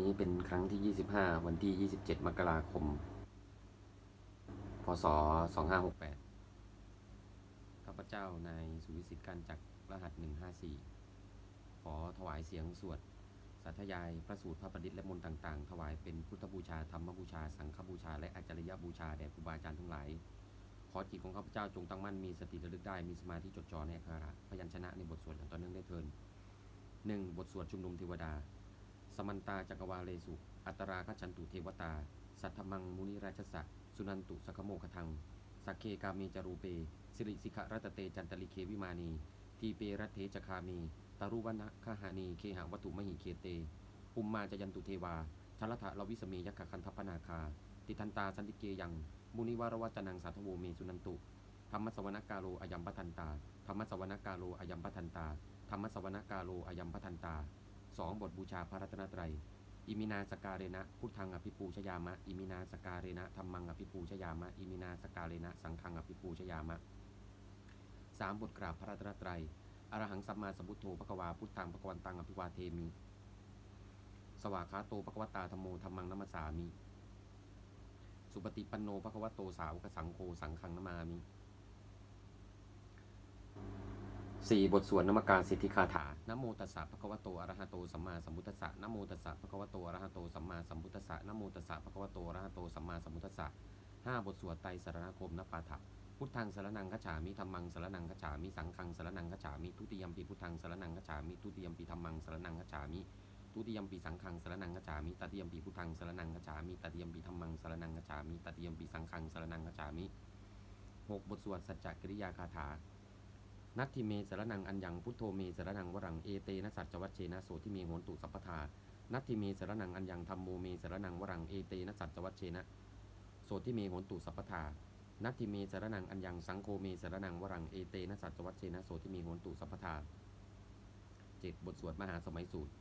นี้เป็นครั้งที่ 25 วันที่ 27 มกราคม พศ 2568 ข้าพเจ้านายสุวิสิทธิ์การจักรหัส 154 ขอถวายเสียงสวดสาธยายพระสูตรพระประดิษฐ์และมนต์ต่างๆ ถวายเป็นพุทธบูชา ธรรมบูชา สังฆบูชา และอาจารยบูชาแด่ครูบาอาจารย์ทั้งหลาย ขอจิตของข้าพเจ้าจงตั้งมั่นมีสติระลึกได้มีสมาธิจดจ่อในอักขระพยัญชนะในบทสวดอย่างต่อเนื่องได้เทินหนึ่งบทสวดชุมนุมเทวดา สมันตาจักรวาเลสุ อัตราคชันตุเทวตา สัทธมังมุนิราชสะสุนันตุสัคโมคทัง สักเคกามีจารูเป สิริสิขรัตเตจันตลิเควิมานี ทีเปรัตเทจคามีตารุวันะคหานีเคหะวัตถุมหิเคเต ปุมมาจยันตุเทวาทรัฐะลวิสเมยักขคันทพนาคา ติทันตาสันติเกยัง มุนิวารวัจนังสาธโวเมสุนันตุธรรมสวนกาโลอายัมปทันตา ธรรมสวนกาโลอายัมปทันตา ธรรมสวนกาโลอายัมปทันตา สองบทบูชาพระรัตนตรัย อิมินาสการเรนะพุทธังอภิปูชยามะ อิมินาสการเรนะธรรมังอภิปูชยามะ อิมินาสการเรนะสังฆังอภิปูชยามะสามบทกราบพระรัตนตรัยอรหังสัมมาสัมพุทโธพระกวาพุทธังพระกวันตังอภิวาเทมิ สวากขาโตพระกวตาธรรมโมธรรมังนัมสสามิ สุปฏิปันโนพระกวโตสาวกสังโฆสังฆังนามามิ สี่บทสวดนมการสิทธิคาถานโมตัสสะภะคะวะโตอะระหะโตสัมมาสัมพุทธัสสะนโมตัสสะภะคะวะโตอะระหะโตสัมมาสัมพุทธัสสะนโมตัสสะภะคะวะโตอะระหะโตสัมมาสัมพุทธัสสะห้าบทสวดไตรสรณคมนปาฐะพุทธังสรนังคัจฉามิธัมมังสรนังคัจฉามิสังฆังสรนังคัจฉามิทุติยมปีพุทธังสรนังคัจฉามิทุติยมปีธัมมังสรนังคัจฉามิทุติยมปีสังฆังสรนังคัจฉามิตติยมปีพุทธังสรนังคัจฉามิตติยมปีธัมมังสรนังคัจฉามิตติยมปีสังฆังสรนังคฉามิหกบทสวดสัจจกิริยาคาถา นัตถิเมสรนังอัญญังพุทโธเมสรนังวรังเอเตนะสัจจวัชเชนะโสทิเมโหนตุสัพพทานัตถิเมสรนังอัญญังธรรมโมเมสรนังวรังเอเตนะสัจจวัชเชนะโสทิเมโหนตุสัพพทานัตถิเมสรนังอัญญังสังโฆเมสรนังวรังเอเตนะสัจจวัชเชนะโสทิเมโหนตุสัพพทาเจ็ดบทสวดมหาสมัยสูตร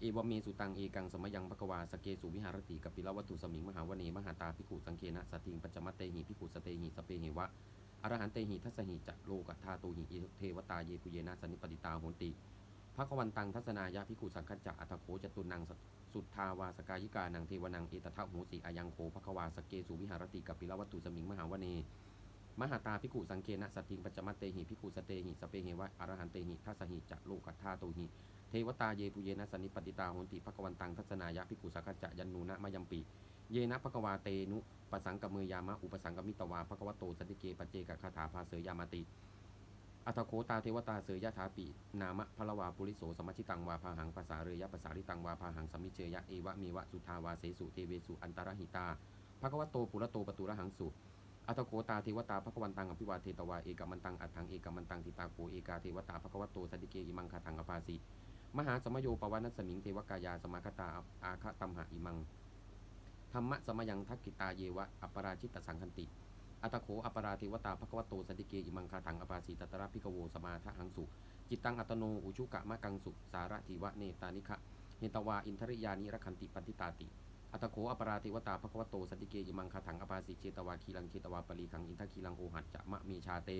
เอวเมสุตังเอกังสมยังภควาสเกสุวิหารติกัปปิลวัตถุสมิงมหาวเนมหาตาภิขุสังเคนะสติงปัจจมัตเตหิภิขุสเตหิสเปหิวะ อรหันเตหิทัสหิจะโลกัธาตุหิอิเทวตาเยปุเยนะสนิปติตาโหนติภควันตังทัศนายาภิกุสังคัจจะอัตโขจตุนังสุทธาวาสกายิกานังเทวนังเอตทะโหสีอายังโคภควาสเกสุวิหารติกัปปิลวัตถุสมิงมหาวเนมหาตาภิกุสังเคนะสติงปัจจมัตเตหิภิกุสเตหิสเปเหวะอรหันเตหิทัสหิจะโลกัธาตุหิเทวตาเยปุเยนะสนิปติตาโหนติภควันตังทัศนายาภิกุสังคัจจะยันนูนะมยัมปิ เยนะภควาเตนุปสังกมือยามะอุปสังกมิตวาภควโตสันติเกปเจกคาถาภาเสยยามาติอัตโคตาเทวตาเสยยะถาปิ นามะพลวาปุริโสสมัชิตังวาพาหังภาษาเรยะภาษาริตังวาพาหังสมิเชยะเอวะเมวะสุทาวาเสสุเทเวสุอันตรหิตาภควโตปุระโตปตุระหังสุอัตโคตาเทวตาภควันตังอภิวาเทตวาเอกมันตังอัตถังเอกมันตังทิตาโกเอกาเทวตาภควโตสันติเกอิมังคาถังอภาสิมหาสมโยปวานัสมิงเทวกายาสมาคตาอาคตัมหะอิมัง ธรรมะสมยังทักกิตาเยวะอัปปราชิตสังคันติ อัตโขอัปปราเทวตาภควโตสันติเกอิมังคาถังอปาสีตตระพิกโวสมาทะหังสุ จิตตังอัตโนอุชุกะมะกังสุ สาระทิวะเนตานิคะเฮตวาอินทริยานิรคันติปันติตาติอัตโขอัปปราเทวตาภควโตสันติเกอิมังคาถังอปาสีเชตวาคีลังเชตวาปรีขังอินทคีลังโอหัตจะมะเมชาเต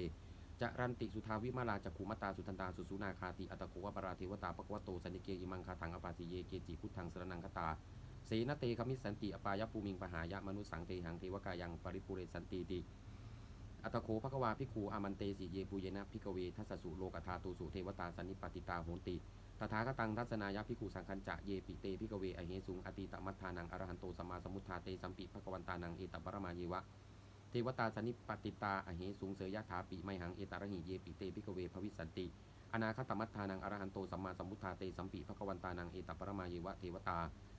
จะรันติสุทาวิมาลาจักขุมตาสุทันตาสุสุนาคาติอัตโขอัปปราเทวตาภควโตสันติเกอิมังคาถังอปาสีเยเกจิพุทธังสรนังคตา สีนเตคมิสันติอปายภูมิงปหายะมนุสังเตหังเทวกายังปริปุเรสันติติอัตโขภควาภิกขูอามันเตสีเยปุเยนะพิกเวทัสสุโลกธาตุสุเทวตาสันนิปติตาโหนติตถาคตังทัศนายะภิกขุสังคัญจะเยปิเตพิกเวอเหสุงอติตมัทธานังอรหันโตสัมมาสัมพุทธาเตสัมปิภควันตานังเอตปรมาเยวะเทวตาสันนิปติตาอเหสุงเสยยะถาปิไมหังเอตระหิเยปิเตพิกเวภวิสันติอนาคตมัทธานังอรหันโตสัมมาสัมพุทธาเตสัมปิภควันตานังเอตปรมาเยวะเทวตา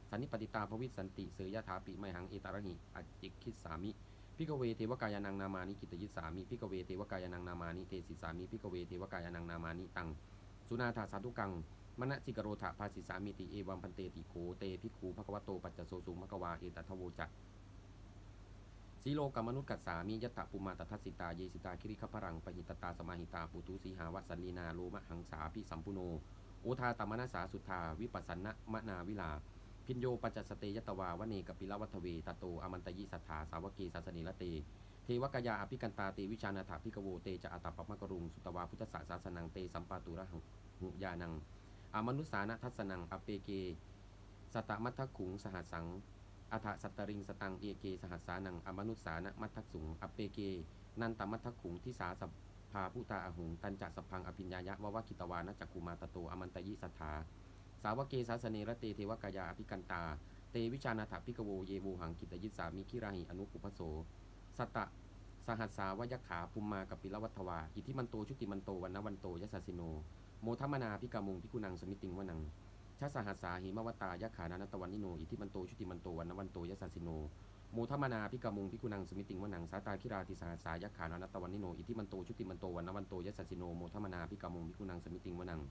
สันนิปติตาภวิสันติเสยยะถาปิไมหังเอตาระหิอจิคิสามิพิกเวเทวกายานังนามานิกิตยิสามิพิกเวเทวกายานังนามานิเทสิสามิพิกเวเทวกายานังนามานิตัง สุนาถาสาธุกังมณสิกโรธาภาสิสามิติเอวัมพันเตติโขเตพิกขูภควโตปัจจโสสุงมะกวาเอตทโวจักสีโลกมนุษย์กัสสามิยตถปุมาตทัสสิตาเยสิตาคิริขพรังปหิตตาสมาหิตาปุตุสีหาวัสันลีนาโลมะหังสาพิสัมปุโนโอทาตมนาสาสุทธาวิปัสสนะมะนาวิลา พินโยปัจจสเตยตวาวเนกปิลวัตเวตโตอมันตยิสัทธาสาวกีสัสนิละเต เทวกยาอภิกันตาเตวิชานาถาพิกโวเตจะอัตตปมะกรุงสุตวาพุทธศาสาสนังเตสัมปาตุระหุยานังอมนุสานะทัสสนังอเปเกสตมัทธขุงสหัสสังอัฏสัตตริงสตังเอเกสหัสสานังอมนุษสานะมัทธสุงอเปเก นันตมัทธขุงทิสาสภาผู้ตาอหุงตันจักสพังอภิญญายะวะวะกิตวานะจักกุมาตโตอมันตยิสัทธา สาวกเกสาสเนระเตเทวกายาอภิกันตา เตวิชานาถพิกโวเยโวหังกิตยิสามิคิราหิอนุปุพโสสตะสหัสสาวยขา ภูมมากับปิลวัตวาอิทิมันโตชุติมันโตวันนวันโตยสสสิโน โมทมนาพิกามุงพิกุนังสมิติงวนังชาสหัสสาหิมวตายขานานตวันนิโนอิทิมันโตชุติมันโตวันนวันโตยสสสิโนโมทมนาพิกามุงพิกุนังสมิติงวนังสาตาคิราติสหัสสายขานานตวันนิโนอิทิมันโตชุติมันโตวันนวันโตยสสสิโนโมทมนาพิกามุงพิกุนังสมิติงวนัง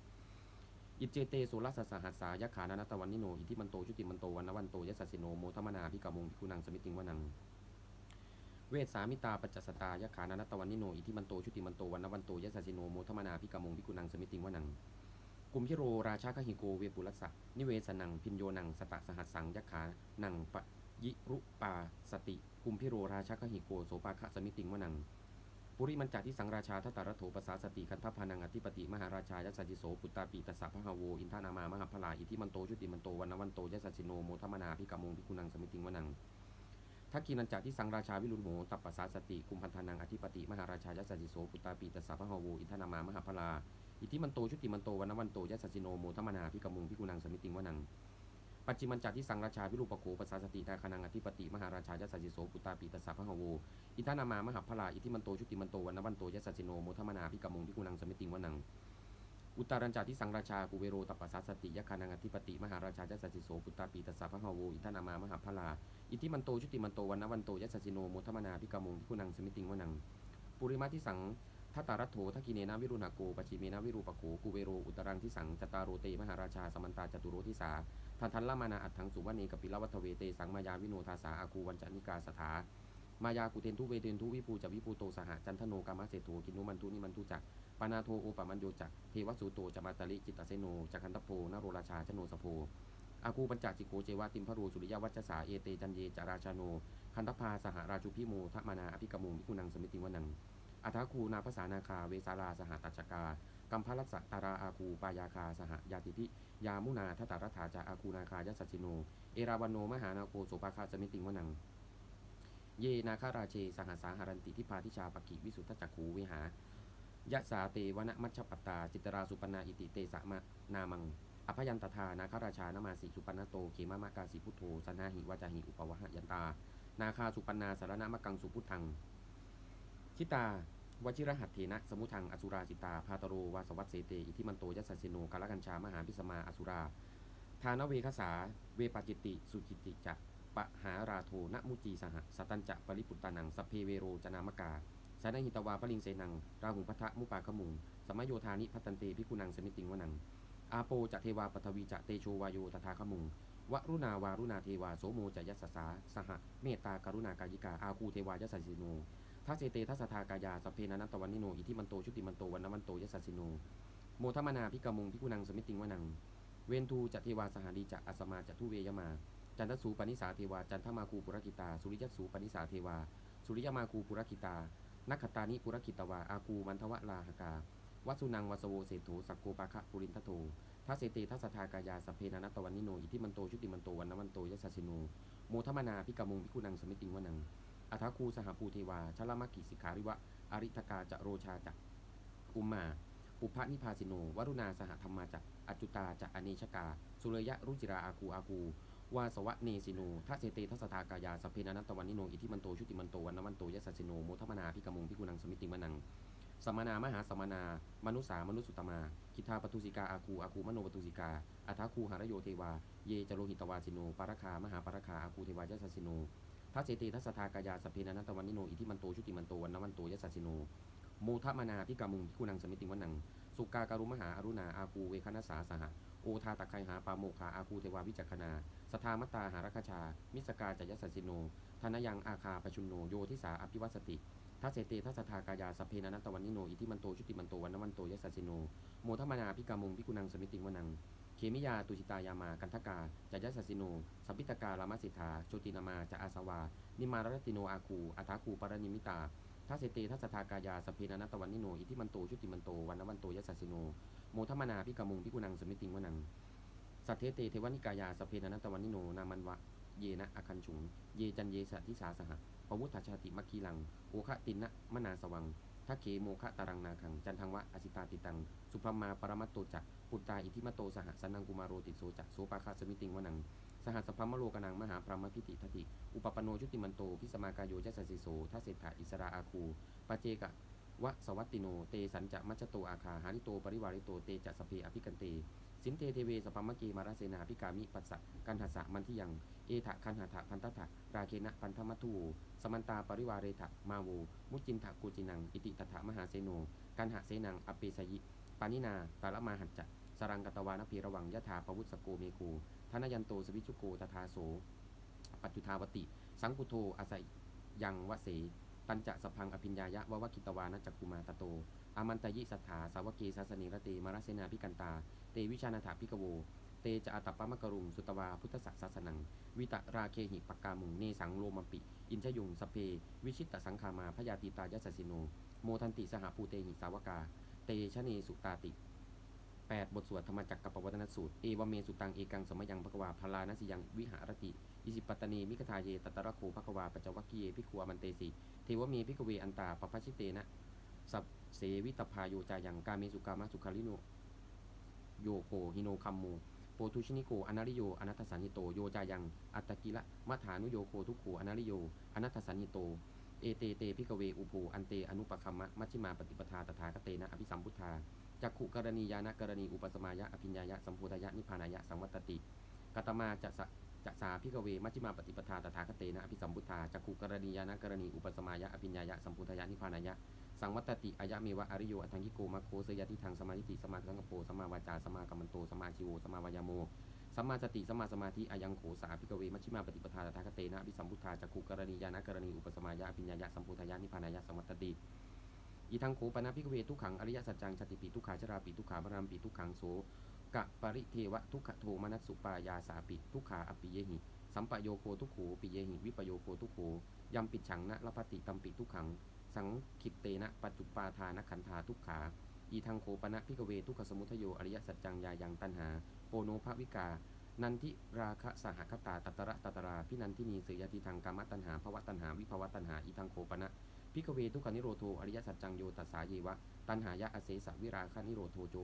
อิเจเตโสรัสสหัสสายขานานตวันนิโน อิทิมันโตชุติมันโตวันนวันโตยสสสิโนโมทัมนาพิกามุงพิกุนังสมิติงวนัง เวสสามิตาปัจจสตายขานานตวันนิโน อิทิมันโตชุติมันโตวันนวันโตยสสสิโนโมทมนาพิกามงพิกุนังสมิติงวนังกุมพิโรราชาคหิโกเวปุรัสสะนิเวสนังพินโยนังสตะสหัสสังยขานังปยิรุปาสติกุมพิโรราชาคหิโกโสปาคะสมิติงวนัง ปุริมันจาทิสังราชาทัตตารโถปสาสติคันทพานังอธิปติมหาราชายัสจิโสปุตตาปีตสสะพะหาโวอินทานามามหาพลาอิทิมันโตชุติมันโตวันนวันโตยสสสิโนโมทมนาพิกามงพิกุนังสมิติงวนังทักกีนันจาที่สังราชาวิรุณโหตัปปสาสติกุมพันธานังอธิปติมหาราชายัสจิโสปุตตาปีตสสะพะหาโวอินทานามามหาพลาอิทิมันโตชุติมันโตวันนวันโตยัสสสิโนโมทมนาพิกมุงพิกุนังสมิติงวนัง ปัจจิมันจากที่สังราชาวิรูปโขปสาสติตาคานังอธิปติมหาราชายัสสจิโสปุตตาปีตสสะพะหโวอินทนามามหาพลาอิทิมันโตชุติมันโตวันนวันโตยัสสิโนโมทมนาพิกมงพิกุนังสมิติงวนังอุตตรัญจาที่สังราชากุเวโรตัปปสาสติยคานังอธิปติ มหาราชายัสสจิโสปุตตาปีตสสะพะหโวอินทนามามหาพลาอิทิมันโตชุติมันโตวันนวันโตยัสสิโนโมทมนาพิกมงพิกุนังสมิติงวนังปุริมาทิสัง ทัตตารัตโถทักกิเนนาวิรุณาโกปชิเมนาวิรูปโกกุเวโรอุตรังทิสังจตารโรเตมหาราชาสมันตาจตุโรทิสาทันทันละมานาอัตถังสุวรรณีกปิลวัตเวเตสังมายาวิโนทาสาอาคูวันจานิกาสถามายากุเทนทุเวเทนทุวิภูจะวิภูโตสหจันทโนกามะเสโทกินุมันทุนิมันทุจักปานาโทโอปมันโยจักเทวสุโตจมาตลิจิตตเสโนจักขันตโพนโรราชาชโนสโพอาคูปัญจจิโกเจวะติมพรูสุริยวัชสาเอเตจันเยจาราชาโน คันทพาสหราชุพิโมทมานาอภิกมุงพิกุนังสมิติวนัง อัฐาคูนาภาษานาคาเวสาราสหตัชกากัมพลัสตาราอาคูปายาคาสหยาติพิยามุนาทัตารัฐาจาอาคูนาคายัสสชิโน เอราวันโนมหานาโคโสปาคาสมิติงวนัง เยนาคาราเชสหสาหารันติทิพาทิชาปกิวิสุทธจักขูเวหายะสาเตวนะมัชฌปัตตา จิตราสุปนาอิติเตสะมะนามังอภยันตทานาคาราชานามาสิสุปนโตเขมามะกาสิพุทโธสนาหิวาจาหิอุปวะหยันตา นาคาสุปนาสารณมะกังสุพุทธัง ชิตา วชิรหัตเถนะสมุทังอสุราจิตาพาตโรวาสวัตเสเตอิทิมันโตยัสสิโนกาลกัญชามหาพิสมาอสุรา ทานเวคสาเวปจิตติสุจิติจะปะหาราโทนมุจีสหสตันจะปริปุตตานังสเพเวโรจนามกาสานหิตวาปลิงเสนัง ราหุงพัทะมุปาขมุงสมโยธานิพัตันเตพิกุนังสมิติงวนัง อาโปจะเทวาปทวีจะเตโชวายโยตถาขมุงวรุณาวารุณาเทวาโสโมจะยัสสาสหเมตตากรุณากายิกาอาคูเทวายัสสิโน ทัสเเตทัสสทากายาสพเพนันตวันนิโนอิทิมันโตชุติมันโตวันนวันโตยัสสิโนโมทมนาพิกมุงพิกุนังสมิติงวนัง เวนทูจะเทวาสหารีจะอสมาจะทุเวยมา จันทสูปนิสาเทวาจันทมาคูปุรกิตา สุริยสูปนิสาเทวา สุริยมาคูปุรกิตานักขตานิปุรกิตวาอาคูมันทวะลาหกาวัสุนังวสโวเศโถสักโกปาคะปุรินทโททัสเตทัสสทากายาสพเพนันตวันนิโนอิทิมันโตชุติมันโตวันนวันโตยัสสิโนโมทมนาพิกมุงพิกุนังสมิติงวนัง อัฐาคูสหภูเทวาชลมักกิสิขาริวะอริทกาจะโรชาจะอุมมาปุพพนิพาสิโน วรุณาสหธรรมาจะอจุตาจะอเนชกา สุรยะรุจิราอาคูอาคูวาสวะเนสิโนทัสเสเตทัสสทากายาสเพนันตวันนิโน อิทิมันโต ชุติมันโต วันนวันโตยัสสิโน โมทมนาพิกมุงพิกุนังสมิติงวนัง สมนามหาสมนา มนุสามนุสุตมา คิทาปตุสิกาอาคูอาคูมโนปตุสิกาอัฐาคูหารโยเทวา เยจโรหิตวาสิโน ปารคามหาปารคาอาคูเทวายัสสิโน ทัสเติทัสสทากายาสพเพนันตวันนิโนอิทิมันโตชุติมันโตวันนวันโตยัสสิโนโมทมนาพิกามุงพิกุนังสมิติงวนัง สุกาการุมหาอรุณาอาคูเวคณสาสหะโอทาตะไคหาปาโมคาอาคูเทวาวิจักขณาสทามตตาหารคชา มิสกาจยัสสิโนธนยังอาคาปชุนโนโยทิสาอภิวัสติทัสเตทัสสทากายาสพเพนันตวันนิโนอิทิมันโตชุติมันโตวันนวันโตยัสสิโนโมทมนาพิกามุงพิกุนังสมิติงวนัง เคมิยาตุจิตายามากันทกาจะยัสสิโนสัพพิตการามสิทธาโชตินามาจะอาสวา นิมารติโนอาคูอัฐาคูปารณิมิตาทัสเสเตทัสสทากายาสเพนันตวันนิโนอิทิมันโตชุติมันโตวันนวันโตยัสสิโนโมทมนาพิกมุงพิกุนังสมิติงวนังสัทเทเตเทวนิกายาสเพนันตวันนิโนนามันวะเยนะอคันฉุง เยจันเยสะทิสาสหะปวุฒชาติมัคคีลัง โอคะตินะมนาสวัง ทักเขโมคะตารังนาคัง จันทังวะอสิตาติตัง สุพรมาปรมัตโตจักปุตตาอิทิมโตสหสันนังกุมารโรติโสจักโสปาคาสมิติงวนัง สหัสพมโลกนังมหาพรหมพิติทติ อุปปโนชุติมันโต พิสมากายโยจัสสิโสทัสเศรษฐาอิสราอาคูปาเจกะวะสวัตติโน เตสัญจะมัจโตอาคาหาริโตปริวาริโต เตจะสพเพอภิกันเต สินเตเทเวสปัมมะเกมาราเสนาพิกามิปัสสะกันหัสสะมันทิยังเอถะคันหะถะพันตถะราเคนะพันธมัตถุสมันตาปริวาเรถะมาโวมุจจินทะกูจินัง อิติตถะมหาเสโนกันหะเสนังอเปสยิปานินาตาละมาหัจจะสรังกตวานพีระวังยะถาปวุสโกเมโกธนยันโตสวิชุโกตถาโส ปัจจุทาวติ สังกุโทอาศัยยังวเส ปัญจสพังอภิญญายะววกิตวานะจักกุมาตโต อามันตยิสัทธาสาวเกสัสนิรเตมารเสนาพิกันตา เตวิชานาถาพิกโว เตจะอัตปะมะกรุงสุตวาพุทธสักสสนัง วิตราเคหิปกกามุงเนสังโลมปิ อินชยุงสเพ วิชิตตสังคามาพยาติตายสสสิโน โมทันติสหภูเตหิสาวกา เตชะเนสุตาติ 8 บทสวดธรรมจักรกับปวัตนสูตร เอวเมสุตังเอกังสมยังภควาพลานัสยังวิหารติ อิสิปตตนีมิกทาเยตตระโคภควาปัจจวัคคีเยพิคัวมันเตสิ เทวเมพิกเวอันตาปปัชชิเตนะ สัพเสวิตพาโยจายังกาเมสุกามะสุขาริโนโยโคฮิโนคัมโมโปทุชินิโกอนาริโยอนัตสันนิโตโยจายัง อัตตกิละมัฐานุโยโคทุกขอนาริโยอนัตสันนิโตเอเตเตพิกเวอุภูอันเตอนุปคัมมะมัชฌิมาปฏิปทาตถาคเตนะอภิสัมพุทธาจักขุกรณียานะกรณีอุปสมายะอภิญญายะสัมโพธายะนิพพานายะสังวัตติกัตมาจะ จะสาพิกเว มัชฌิมาปฏิปทาตถาคเตนะอภิสัมพุทธาจักขุกรณียานะกรณีอุปสมายะอภิญญายะสัมโพธายะนิพพานายะสังวัตติอายะเมวะอริโยอัทังกิโกมัคโคเสยติทางสมาธิติสมาสังกโปสมาวาจาสมากัมมันโตสมาชิโวสมาวายโมสัมมาสติสัมมาสมาธิอายังโขสาพิกเวมัชฌิมาปฏิปทาตถาคเตนะอภิสัมพุทธาจักขุกรณียานะกรณีอุปสมายะอภิญญายะสัมโพธายะนิพพานายะสังวัตติอีทังโขปนะพิกเวทุกขังอริยสัจจังชติปิทุกขาชราปิทุกขามรามปิทุกขังโส กะปริเทวะทุกขโทมนัสสุปายาสาปิทุกขาอปิเยหิ สัมปโยโคทุกขูปิเยหิ วิปโยโคทุกขูยัมปิดฉังนะละปฏิตัมปิทุกขัง สังคิตเตนะปัจจุปาทานขันธาทุกขา อีทังโคปนะพิกเวทุกขสมุทโยอริยสัจจังยายังตันหาโปโนภวิกา นันทิราคะสหคตาตัตระตัตราพินันทินีเสยติทางกามตันหาภวตันหาวิภวตันหาอีทังโคปนะพิกเวทุกขนิโรโทอริยสัจจังโยตัสสาเยวะตันหายะอเสสวิราคะนิโรโทโจ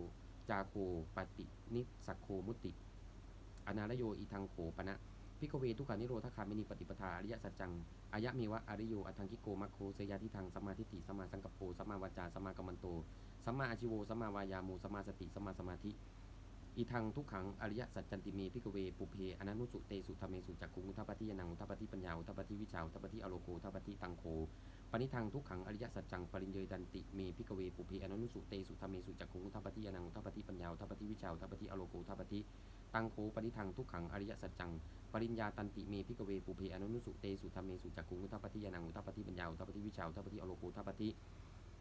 จาโคปฏินิสักโคมุติ อนาลโยอีทังโขปนะพิกเวทุกขานิโรธคามินีปฏิปทาอริยสัจจังอายะเมวะอริโยอัทังกิโกมัคโคเสยาทิทางสมาทิฏฐิสมาสังกปโปสมาวาจาสมากัมมันโตสมมาอาชิโวสมมาวายามูสมมาสติสมมาสมาธิอีทังทุกขังอริยสัจจันติเมพิกเวปุเพอนันุสุเตสุธรรมสุจักขุงุทปปฏิยนังุทปปฏิปัญญาุทัปปฏิวิชาุทัปปฏิอโลโกอุทปปฏิตังโค ปณิทังทุกขังอริยสัจจังปริญเยดันติเมพิกเวปุเพอนนุสุเตสุธรรมเมสุจักขุงอุทปปฏิยนังอุทปปฏิปัญญาอุทปปฏิวิชาอุทปปฏิอโลโกอุทปปฏิตังโคปณิทังทุกขังอริยสัจจังปริญญาตันติเมพิกเวปุเพอนุนุสุเตสุธรรมเมสุจักขุงอุทปปฏิยานังอุทปปฏิปัญญาอุทปปฏิวิชาอุทปปฏิอโลโกอุทปปฏิ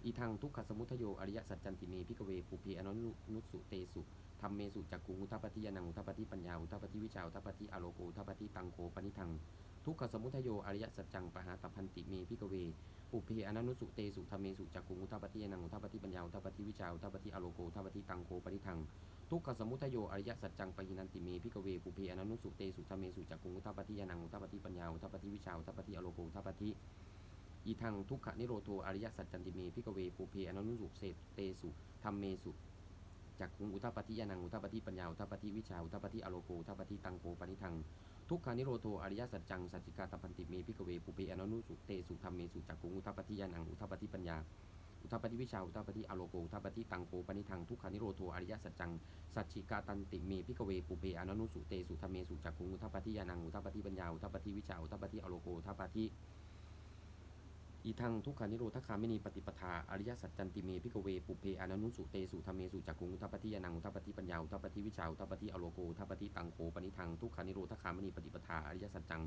อีทังทุกขสมุทโยอริยสัจจันติเมพิกเวปุเพอนุนุสุเตสุธรรมเมสุจักขุงอุทปปฏิยานังอุทปปฏิปัญญาอุทปปฏิวิชาอุทปปฏิอโลโกอุทปปฏิตังโคปณิทัง ทุกขสมุทโยอริยสัจจังปหาตพันติเมพิกเว ปุเพอนุนุสุเตสุธรรมเมสุจักขุงุทปปฏิยนังุทปปฏิปัญญาุทปปฏิวิชาอุทปปฏิอโลโกุทปปฏิตังโคปณิทังทุกขสมุทโยอริยสัจจังปหินันติเมพิกเวปุเพอนันุสุเตสุธรรมเมสุจักขุงุทปปฏิยนังุทปปฏิปัญญาุทปปฏิวิชาอุทปปฏิอโลโกุทปปฏิอีทังทุกขนิโรโทอริยสัจจันติเมพิกเวปุเพอนันุสุเสเตสุธรรมเมสุจักขุงอุทปปฏิยานังอุทปปฏิปัญญาอุทปปฏิวิชาอุทปปฏิอโลโกอุทปปฏิตังโกปนิทังทุกขานิโรโทอริยสัจจังสัจจิกาตพันติเมพิกเวปุเพอนนุสุเตสุธรรมเมสุจักขุงอุทปปฏิยานังอุทปปฏิปัญญาอุทปปฏิวิชาอุทปปฏิอโลโกอุทปปฏิตังโกปนิทังทุกขานิโรโทอริยสัจจังสัจจิกาตันติเมพิกเวปุเพอนนุสุเตสุธรรมเมสุจักขุงอุทปปฏิยานังอุทปปฏิปัญญาอุทปปฏิวิชาอุทปปฏิอโลโกอุทปปฏิ อีทังทุกขานิโรธคามินีปฏิปทาอริยสัจจันติเมพิกเวปุเพอนันุสุเตสุธรรมเมสุจักขุงุทปปฏิยานังุทปปฏิปัญญาุทปปฏิวิชาุทปปฏิอโลโกอุทปปฏิตังโขปนิทังทุกขานิโรธคามินีปฏิปทาอริยสัจจัง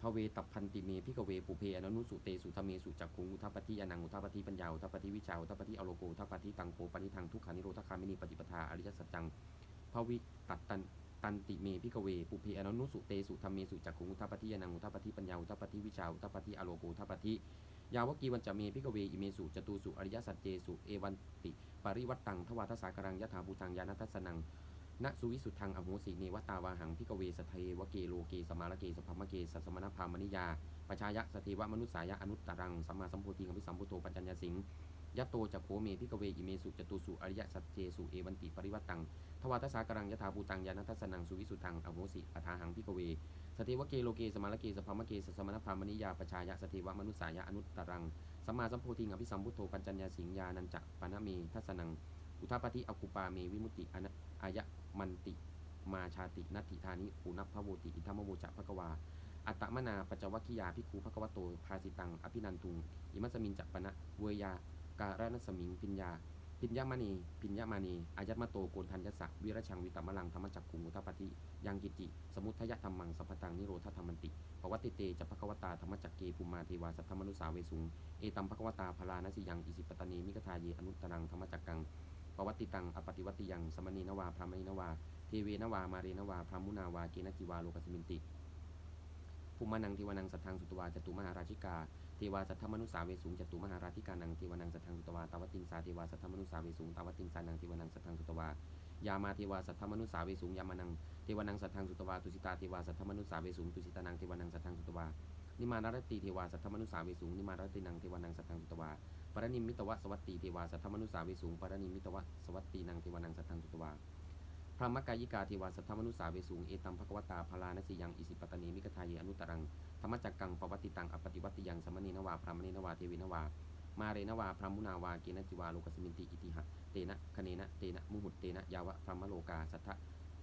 ภเวตัพพันติเมพิกเวปุเพอนันุสุเตสุธรรมเมสุจักขุงุทปปฏิยานังุทปปฏิปัญญาุทปปฏิวิชาุทปปฏิอโลโกอุทปปฏิตังโขปนิทังทุกขานิโรธคามินีปฏิปทาอริยสัจจังภวิตัตตัน ตันติเมพิกเว ปุเพอนุสุเตสุธรรมเมสุจักขุงุทปปฏิยานังุทปปฏิปัญญาุทปปฏิวิชาุทปปฏิอโลโกุทปปฏิยาวกีวันจะเมพิกเวอิเมสุจตุสุอริยสัจเจสุเอวันติปริวัตตังทวาทสากรังยถาภูตังยานัตสนังณสุวิสุทธังอโหสิเนวตาวาหังพิกเวสเทวเกโลเกสมาลเกสพพมเกสัสมณพามณิยาปชายะสติวะมนุษสายะอนุตตรังสัมมาสัมโพธิงอภิสัมพุทโธปัญญญาสิง ยัตโตจักโขเมพิกเวอิเมสุจตุสุอริยสัจเจสุเอวันติปริวัตตังทวาทสากรังยถาภูตังยานัทสนังสุวิสุทังอโหสิปทาหังพิกเวสติวะเกโลเกสมาลเกสพพมเกสัสมณพามณิยาปชายะสติวะมนุสายะอนุตตรังสัมมาสัมโพธิงอภิสัมพุทโธปัญญญาสิงยานันจักปนะเมทัสนัง อุทาปฏิอกุปาเมวิมุติอนอายะมันติมาชาตินัตถิธานิปูนัพพโวติอิทัมโวจะภควาอัตตมนาปัจจวัคคิยาพิคูภควโตภาสิตัง อภินันทุง อิมัสมินจัปปนะเวยา การณสมิงปิญญา ปิญญามณี ปิญญามณี อายัตมโตโกนทัญญสะวิรชังวิตมลังธรรมจักขุงอุทปฏิยังกิจิ สมุทยธรรมังสัพพตังนิโรธธรรมันติปวัตติเตจะภควตาธรรมจักเกภูมาเทวาสัทธมนุสาเวสุง เอตัมภควตาพลานสิยังอิสิปตนีมิกทาเยอนุตตรังธรรมจักกังปวัตติตังอปฏิวัติยังสมณีนวาพรามณีนวาเทเวนวามาเรนวาพรามุนาวาเกณจิวาโลกสมินติภูมานังเทวานังสัทธังสุตวาจตุมหาราชิกา เทวาสัทธมนุสาเวสุงจตุมหาราธิกานังเทวานังสัทธังสุตวาตาวติงสาเทวาสัทธมนุสาเวสุงตาวติงสานังเทวานังสัทธังสุตวายามาเทวาสัทธมนุสาเวสุงยามานังเทวานังสัทธังสุตวาตุสิตาเทวาสัทธมนุสาเวสุงตุสิตานังเทวานังสัทธังสุตวานิมานารติเทวาสัทธมนุสาเวสุงนิมานารตินังเทวานังสัทธังสุตวาปรนิมมิตวะสวัตตีเทวาสัทธมนุสาเวสุงปรนิมมิตวะสวัตตีนังเทวานังสัทธังสุตวา พระมกายิกาเทวาสัทธมนุสาเวสุงเอตัมภควตาพลานสิยังอิสิปตนีมิกทายเยอนุตรังธรรมจักกังปวัติตังอปฏิวัติยังสมณีนวาพรามณีนวาเทวินวามาเรนวาพรามมุนาวาเกณจิวาโลกสมินติอิติหะเตนะคเนนะเตนะมุหุตเตนะยาวะพรามโลกาสัทธะ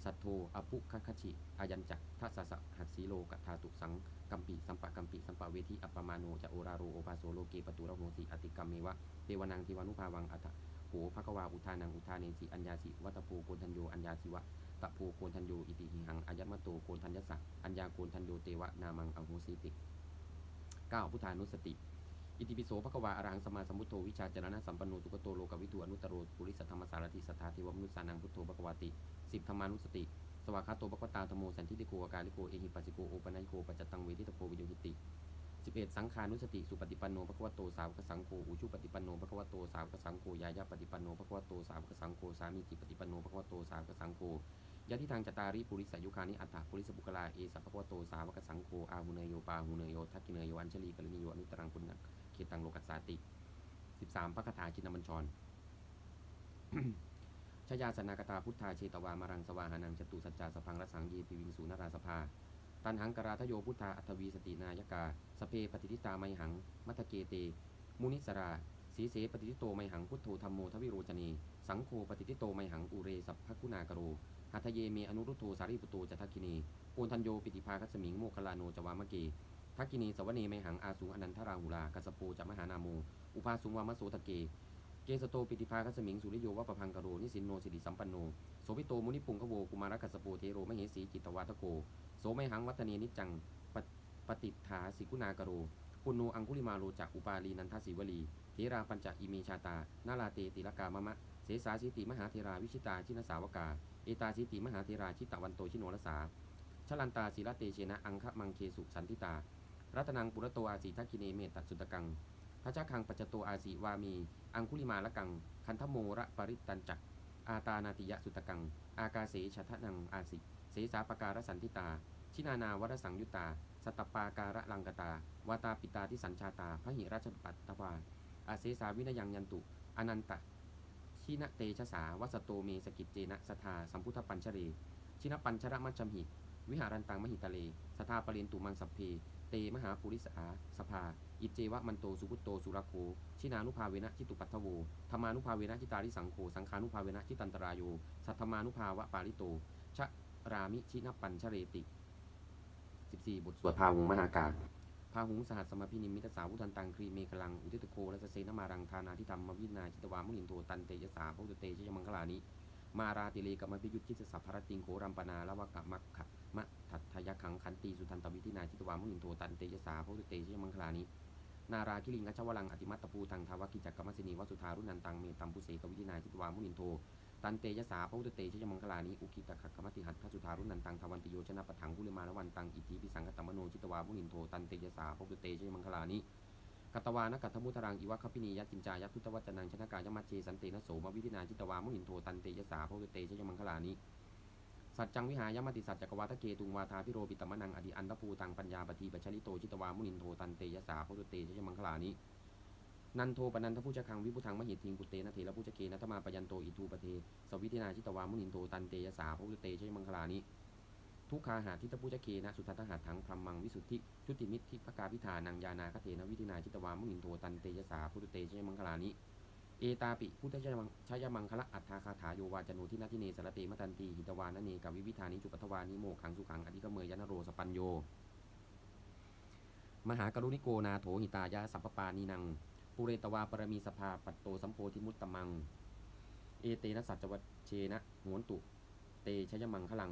สัทโทอภุคคชิอายัญจักทัสสะหัสสีโลกธาตุสังกัมปิสัมปะกัมปิสัมปะเวทีอัปปมาโนจะโอราโรโอปาโสโลเกปตุระโหสีอติกรรมเมวะเทวนังเทวานุภาวังอัต โหภควาอุทานังอุทาเนสีอัญญาสิวัตโพโกนทัญโยอัญญาสิวะตะโพโกนทันโยอิติหิหังอายัตมะโตโกนทัญญสักอัญญาโกนทันโยเตวะนามังอโหสีติ 9. พุทธานุสติ อิติปิโสภควาอรหังสมาสัมพุทโธวิชาจารณะสัมปันโนสุกโตโลกวิทูอนุตโรปุริสธรรมสารติสัทธาเทวมนุสานังพุทโธภควาติ 10. ธรรมานุสติสวากาโตภควตาธโมสันทิติโกอากาลิโกเอหิปัสสิโกโอปนัยโกปัจจตังเวทิตโพวิโยหิติ 11. สังขานุสติสุปฏิปันโนภควโตสาวกสังโฆอุชุปฏิปันโนภควโตสาวกสังโฆยายาปฏิปันโนภควโตสาวกสังโฆสามีจิปฏิปันโนภควโตสาวกสังโฆยะทิทางจตาริปุริสยุคานิอัตถาปุริสบุคลาเอสัพพะวโตสาวกสังโฆอาหุเนโยปาหุเนโยทักกิเนโยอัญชลีกรณีโยอนุตรังปุณเขตังโลกัสสาติ 13พระคาถาจินบัญชรชยาสนากตาพุทธาเชตวามารังสวาหานังจตุสัจจาสพังรสังเยปิวิงสูนราสภา ตันหังกราทโยพุทธาอัตวีสตินายกา สเพปฏิทิตาไมหัง มัทเกเต มุนิสรา สีเสปฏิทิโตไมหังพุทโธธรรมโมทวิโรจเนสังโฆปฏิทิโตไมหังอุเรสัพพคุณากโรหัทะเยเมอนุรุโธสารีปุตโตจะทักินีโอนทันโยปิติภาคัสมิงโมคลาโนจวามะเกทักกินีสวเนไมหังอาสุงอนันทราหุลากัสสโปจะมหานาโมอุปาสุงวามะโสตะเกเกสโตปิติภาคัสมิงสุริโยวะปะพังกโรนิสินโนสิริสัมปันโนโสภิโตมุนิปุงขโวกุมารกัสสโปเทโรมเหสีจิตวาทโก โสไมหังวัฒเนนิจังปปฏิฐาสิกุณากโรปุณโนอังคุลิมาโลจากอุปาลีนันทศิวลีเทราปัญจอิเมชาตา นาลาเตติลกามะมะ เสสาสิติมหาเทราวิชิตาชินสาวกา เอตาสิติมหาเทราชิตะวันโตชิโนรสา ชลันตาศิรเตเชนะอังคมังเคสุสันติตา รัตนังปุรโตอาสีทักกิเนเมตตสุตกังพระเจ้าคังปัจจโตอาสีวามี อังคุลิมาละกัง คันทโมระปริตันจักอาตานาติยะสุตกัง อากาเสชทนังอาสิ เสสาปการสันติตา ชินานาวรสังยุตตาสตปาการะลังกตา วาตาปิตาที่สัญชาตา พระหิราชปัตตวาอาเสสาวินยังยันตุ อนันตะ ชินเตชะสาวัสโตเมสกิจเจนะสทาสัมพุทธปัญชเร ชินปัญชรมัจมหิวิหารันตังมหิตะเล สทาปเรนตุมังสัพเพ เตมหาปุริสาสภา อิจเจวะมันโตสุพุตโตสุรโค ชินานุภาเวนะชิตุปัตถโวธรรมานุภาเวนะชิตาริสังโฆ สังขานุภาเวนะชิตันตรายโย สัทธมานุภาวะปาริโตชะ รามิชินปัญชเรติ 14 บทสวดพาหุงมหากาศพาหุงสหัสสมพินิมิตสาวุทันตังครีเมฆลัง อุทิตโกและสเสนมารังทานาทิธรรมวินาจิตวามุนินโทตันเตยสาพระุตเตชยมังคลานิมาราติเลกมพิยุทธิสสัพพรติงโขรัมปนาละวะกะมักขะมะทัตทยคังขันตีสุทันตวิทินาจิตวามุนินโทตันเตยสาพระุตเตชยมังคลานินาราคิลิงกัชวลังอติมัตตภูทังทาวกิจักกมัสสินีวสุธารุนันตังเมตัมปุเสกวิทินาจิตวามุนินโท ตันเตยสาพระุตเตชยมังคลานิอุกิตะขะกมติหัตถสุธารุนันตังทวันติโยชนะปะถังกุลิมาละวันตังอิทธิปิสังกตมโนจิตวามุนินโทตันเตยสาพระุตเตชยมังคลานิกัตวานกัตมุตรังอิวะคพินียัจินจายัทุตวัจนังชนะกายมัจเจสันเตนะโสมวิธินาจิตวามุหินโทตันเตยสาพระพุทธเตชยมังคลานิสัจจังวิหายมติสัจจกวาทะเกตุงวาทาพิโรปิตมะนังอดิอันตภูตังปัญญาปฏิปัชริโตจิตวามุนินโทตันเตยสาพุทธเตชยมังคลานิ นันโทปนันทพุชคังวิพุทังมหิทิงกุเตนะเทระพุชเกนัตมาปยันโตอิทูปเทสวิตินาจิตวามุนินโทตันเตยสาพุทธเตชยมังคลานิทุกขาหาทิตพุชเกนะสุทัตหาถังพรมังวิสุทธิชุติมิตรทิปกาพิธานังยานาคเทนะวิตินาจิตวามุนินโทตันเตยสาพุทธเตชยมังคลานิเอตาปิพุทธชยมังชยมังคละอัฏฐาคาถาโยวาจโนทินาทิเนสารเตมตันตีหิตวานเนกวิวิธานิจุปัทวานิโมขังสุขังอธิกเมยยนโรสปัญโยมหากรุณิโกนาโถหิตายะสัพปานีนัง ปุเรตวาปรมีสภาปัตโตสัมโพธิมุตตมัง เอเตนะสัจวัเชนะโหนตุ เตชยมังคลัง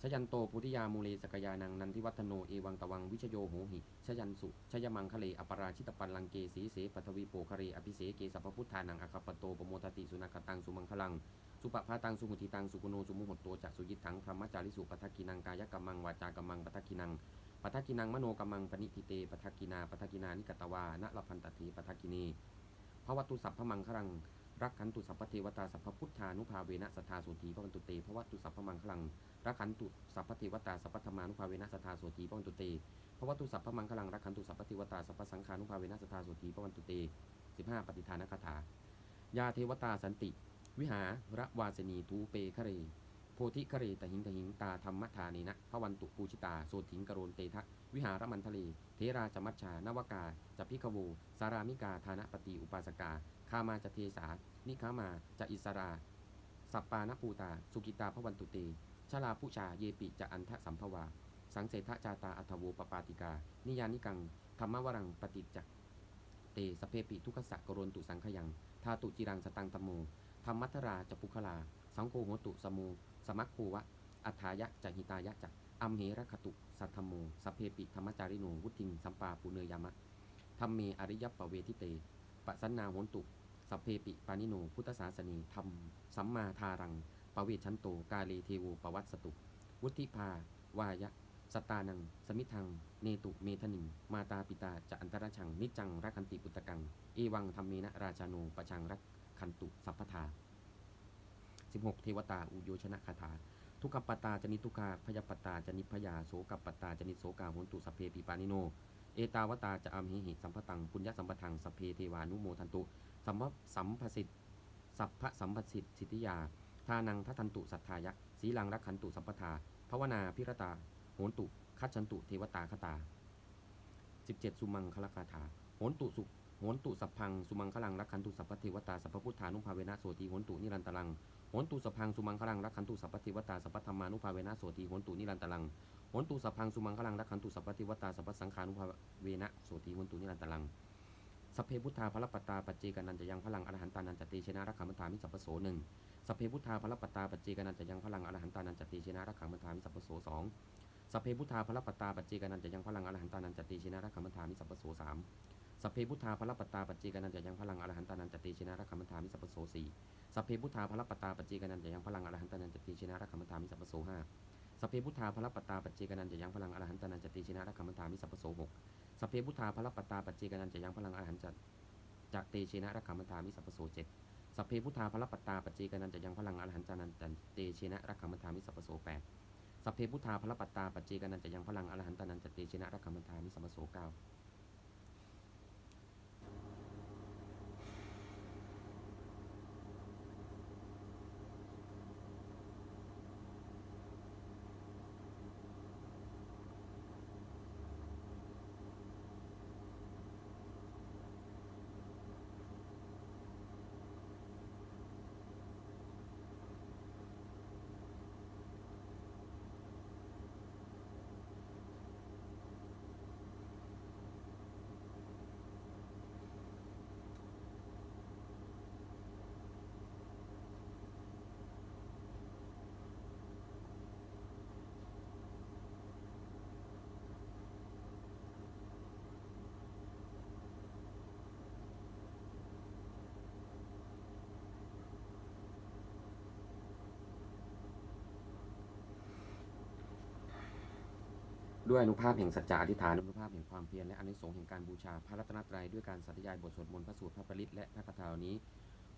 ชยันโตพุทธิยามูเลสกยานังนันทิวัฒโนเอวังตวังวิชโยโหหิชยันสุชยมังคะเลอปราชิตปันลังเกสีเสปัทวีโปคเรอภิเสเกสัพพุทธานังอคปโตปโมทติสุนักตังสุมังคลังสุปภาตังสุมุทิตังสุกุโนสุมุหตโตจักสุยิทังพรหมจาริสุปัทกินังกายกรรมังวาจากรรมังปัทกินัง ปัทกินังมโนกรรมังปณิทิเตปัทกินาปัทกินานิกตวานะลพันตติปัทกินีภวตุสัพพมังคลังรักขันตุสัพพเทวตาสัพพพุทธานุภาเวนะสัทธาสุธีพระวันตุเตภวัตุสัพพมังคลังรักขันตุสัพพเทวตาสัพพธรรมานุภาเวนะสัทธาโสตีพระวันตุเตภวัตุสัพพมังคลังรักขันตุสัพพเทวตาสัพพสังฆานุภาเวนะสัทธาโสตีพระวันตุเตสิบห้าปฏิทานคาถายาเทวตาสันติ วิหาระวาสนีทูเปคะเร พธิคเรตหิงตหิงตาธรรมทานีนะพระวันตุปูชิตาโสถิงกโรนเตทะ วิหารมันทะเล เทราจมัชชานวกาจะพิกโว สารามิกาธานปฏิอุปาสกาคามาจะเทสา นิคามาจะอิสรา สัปปานปูตา สุกิตาพระวันตุเต ชลาผู้ชาเยปิจะอันทะสัมภวา สังเสทะจาตาอัทโวปปาติกา นิยานิกังธรรมวรังปฏิจจเตสเพปิทุกขสะกโรนตุสังขยัง ทาตุจิรังสตังตมโมธรรมัทราจะปุคลา สังโฆโหตุสมูสมัคโควะ อัฏฐายะจหิตายะจะอัมเหระคตุสัทธโมสัพเพปิธรรมจาริโนวุติงสัมปาปุเนยามะธรรมเมอริยปเวทิเตปะสันนาโหนตุสัพเพปิปานิโนพุทธศาสนีธรรมสัมมาทารังปเวชันโตกาเลเทโวปวัตสตุ วุธิภาวายะ สตานัง สมิทัง เนตุเมธนิง มาตาปิตาจะอันตรชัง นิจังรักขันติปุตตกัง เอวังธรรมเมนะราชาโนปชังรักขันตุสัพพทา 16 เทวตาอุโยชนะคาถา ทุกขปตตาจนิทุกขาพยปตตาจนิพยาโสกปตตาจนิโสกาโหนตุสเพปิปานิโน เอตาวตาจะอัมหิหิสัมปตังปุญญสัมปทังสเพเทวานุโมทันตุสัมภสัมภสิทธิ์สัพพสัมภสิทธิ์สิทธิยา ทานังทัทันตุสัทธายะสีลังรักขันตุสัมปทาภาวนาพิรตา โหนตุ คัจฉันตุ เทวตาคตา 17 สุมังคลคาถา โหนตุสุโหนตุสัพพัง สุมังคลังรักขันตุสัพพเทวตา สัพพพุทธานุภาเวนะโสติโหนตุนิรันตรัง โหนตุสัพพังสุมังคลังรักขันตุสัพพเทวตาสัพพธรรมานุภาเวนะโสติโหนตุนิรันตรังโหนตุสัพพังสุมังคลังรักขันตุสัพพเทวตาสัพพสังฆานุภาเวนะโสติโหนตุนิรันตรังสัพเพพุทธาพระปตาปัจเจกนันจะยังพลังอรหันตานันจติเชนะรักขามันธามิสัพพโสหนึ่งสัพเพพุทธาพระปตาปัจเจกนันจะยังพลังอรหันตานันจติเชนะรักขามันธามิสัพพโสสองสัพเพพุทธาพระปตาปัจเจกนันจะยังพลังอรหันตานันจติเชนะรักขามันธามิสัพพโสสามสัพเพพุทธาพระปตาปัจเจกนันจะยังพลังอรหันตานันจติเชนะรักขามันธามิสัพพโสสี่ สัพเพพุทธาพระปตาปัจเจกนันจะยังพลังอรหันตานันจติชนะรักขมันธามิสัพพโสห้าสัพเพพุทธาพระปตาปัจเจกนันจะยังพลังอรหันตานันจติชนะรักขมันธามิสัพพโสหกสัพเพพุทธาพระปตาปัจเจกนันจะยังพลังอรหันตจากเตเชนะรักขมันธามิสัพพโสเจ็ดสัพเพพุทธาพระปตาปัจเจกนันจะยังพลังอรหันจานันตันเตเชนะรักขมันธามิสัพพโสแปดสัพเพพุทธาพระปตาปัจเจกนันจะยังพลังอรหันตานันจตเชนะรักขมันธามิสัพพโสเก้า ด้วยอนุภาพแห่งสัจจะอธิษฐานอนุภาพแห่งความเพียรและอนิสงส์แห่งการบูชาพระรัตนตรัยด้วยการสาธยายบทสวดมนต์พระสูตรพระปริตและพระคาถาเหล่านี้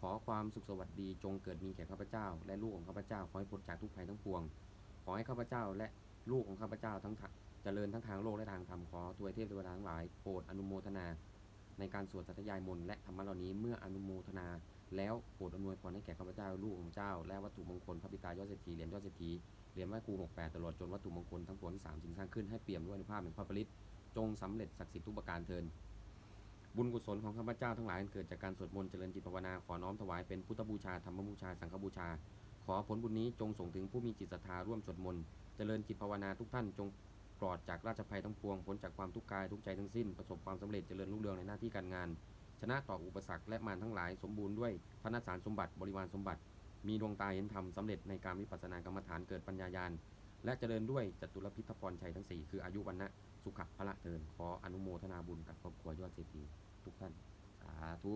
ขอความสุขสวัสดีจงเกิดมีแก่ข้าพเจ้า และลูกของข้าพเจ้าขอให้พ้นจากทุกภัยทั้งปวง ขอให้ข้าพเจ้าและลูกของข้าพเจ้าทั้งเจริญทั้งทางโลกและทางธรรมขอทวยเทพเทวดาทั้งหลายโปรดอนุโมทนา ในการสวดสัตยายมนต์และธรรมะเหล่านี้เมื่ออนุโมทนา แล้วโปรดอำนวยพรให้แก่ข้าพเจ้าลูกของเจ้า และวัตถุมงคลพระบิดายอดเศรษฐีเหรียญยอดเศรษฐีเหรียญไหว้ครู68ตลอดจนวัตถุมงคลทั้งปวงที่สามสิ่งสร้างขึ้นให้เปี่ยมด้วยอนุภาพแห่งพระปริตจงสำเร็จศักดิ์สิทธิ์ทุกประการเทินบุญกุศลของข้าพเจ้าทั้งหลายเกิดจากการสวดมนต์เจริญจิตภาวนาขอน้อมถวายเป็นพุทธบูชาธรรมบูชาสังฆบูชา ขอผลบุญนี้จงส่งถึงผู้มีจิตศรัทธาร่วมสวดมนต์เจริญจิตภาวนาทุกท่านจงปลอดจากราชภัยทั้งปวงพ้นจากความทุกข์กายทุกใจทั้งสิ้นประสบความสำเร็จเจริญรุ่งเรืองในหน้าที่การงาน ชนะต่ออุปสรรคและมารทั้งหลายสมบูรณ์ด้วยพระนสารสมบัติบริวารสมบัติ มีดวงตาเห็นธรรมสำเร็จในการวิปัสสนากรรมฐานเกิดปัญญายาณและเจริญด้วยจตุรพิทพรชัยทั้ง 4 คืออายุวันนะสุขะพละเทินขออนุโมทนาบุญกับครอบครัวยอดเศรษฐีทุกท่าน สาธุ